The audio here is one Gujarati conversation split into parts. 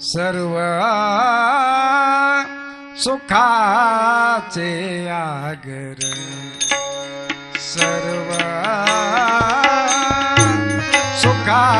સર્વ સુખાચે આગર સર્વ સુખા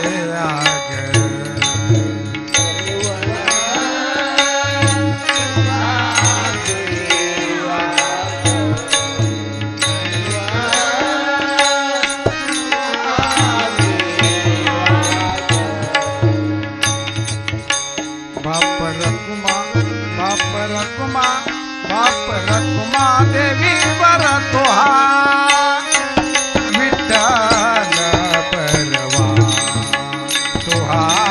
રકુમા બાપ રકુમા દેવી વર તોહા વિઠ્ઠલ પરવા તોહા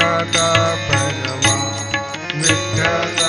વિઠ્ઠલ બરવા વિઠ્ઠલ